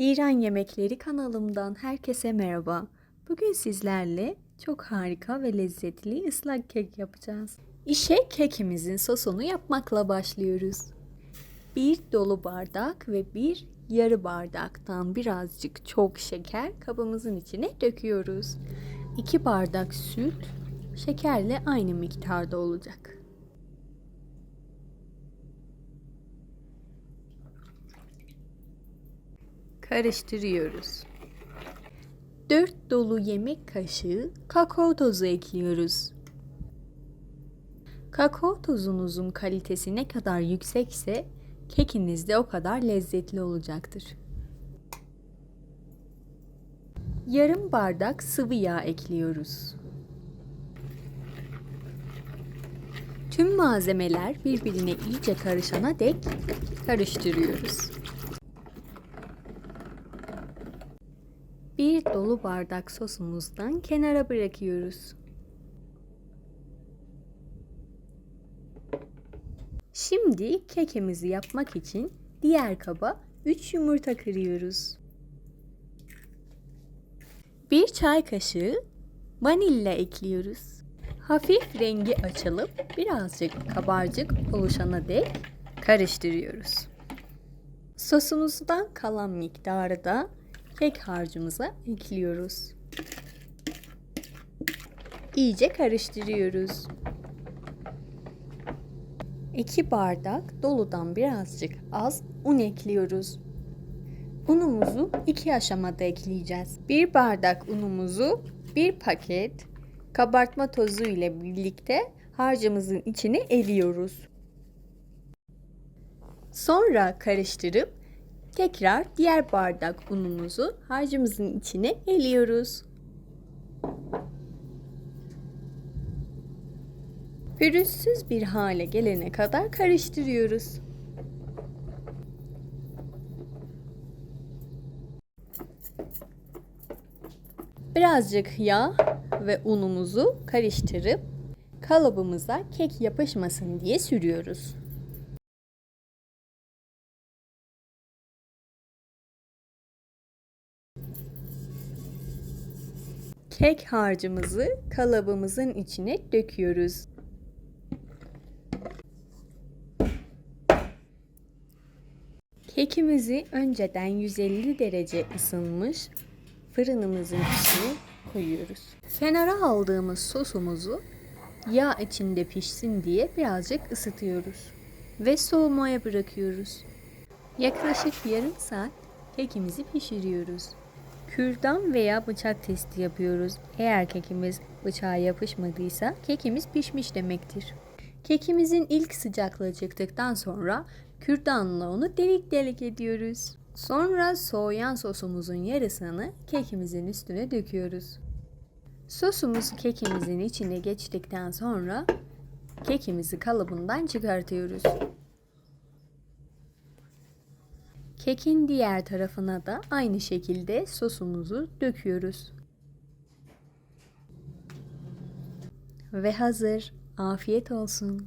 İran Yemekleri kanalımdan herkese merhaba. Bugün sizlerle çok harika ve lezzetli ıslak kek yapacağız. İşe kekimizin sosunu yapmakla başlıyoruz. Bir dolu bardak ve bir yarı bardaktan birazcık çok şeker kabımızın içine döküyoruz. 2 bardak süt şekerle aynı miktarda olacak. Karıştırıyoruz. 4 dolu yemek kaşığı kakao tozu ekliyoruz. Kakao tozunuzun kalitesi ne kadar yüksekse kekiniz de o kadar lezzetli olacaktır. Yarım bardak sıvı yağ ekliyoruz. Tüm malzemeler birbirine iyice karışana dek karıştırıyoruz. Bir dolu bardak sosumuzdan kenara bırakıyoruz. Şimdi kekimizi yapmak için diğer kaba 3 yumurta kırıyoruz. 1 çay kaşığı vanilya ekliyoruz. Hafif rengi açılıp birazcık kabarcık oluşana dek karıştırıyoruz. Sosumuzdan kalan miktarı da kek harcımıza ekliyoruz. İyice karıştırıyoruz. 2 bardak doludan birazcık az un ekliyoruz. Unumuzu iki aşamada ekleyeceğiz. 1 bardak unumuzu bir paket kabartma tozu ile birlikte harcımızın içine eliyoruz. Sonra karıştırıp tekrar diğer bardak unumuzu harcımızın içine eliyoruz. Pürüzsüz bir hale gelene kadar karıştırıyoruz. Birazcık yağ ve unumuzu karıştırıp kalıbımıza kek yapışmasın diye sürüyoruz. Kek harcımızı kalıbımızın içine döküyoruz. Kekimizi önceden 150 derece ısınmış fırınımızın içine koyuyoruz. Kenara aldığımız sosumuzu yağ içinde pişsin diye birazcık ısıtıyoruz ve soğumaya bırakıyoruz. Yaklaşık yarım saat kekimizi pişiriyoruz. Kürdan veya bıçak testi yapıyoruz. Eğer kekimiz bıçağa yapışmadıysa kekimiz pişmiş demektir. Kekimizin ilk sıcaklığı çıktıktan sonra kürdanla onu delik delik ediyoruz. Sonra soğuyan sosumuzun yarısını kekimizin üstüne döküyoruz. Sosumuz kekimizin içine geçtikten sonra kekimizi kalıbından çıkartıyoruz. Kekin diğer tarafına da aynı şekilde sosumuzu döküyoruz. Ve hazır. Afiyet olsun.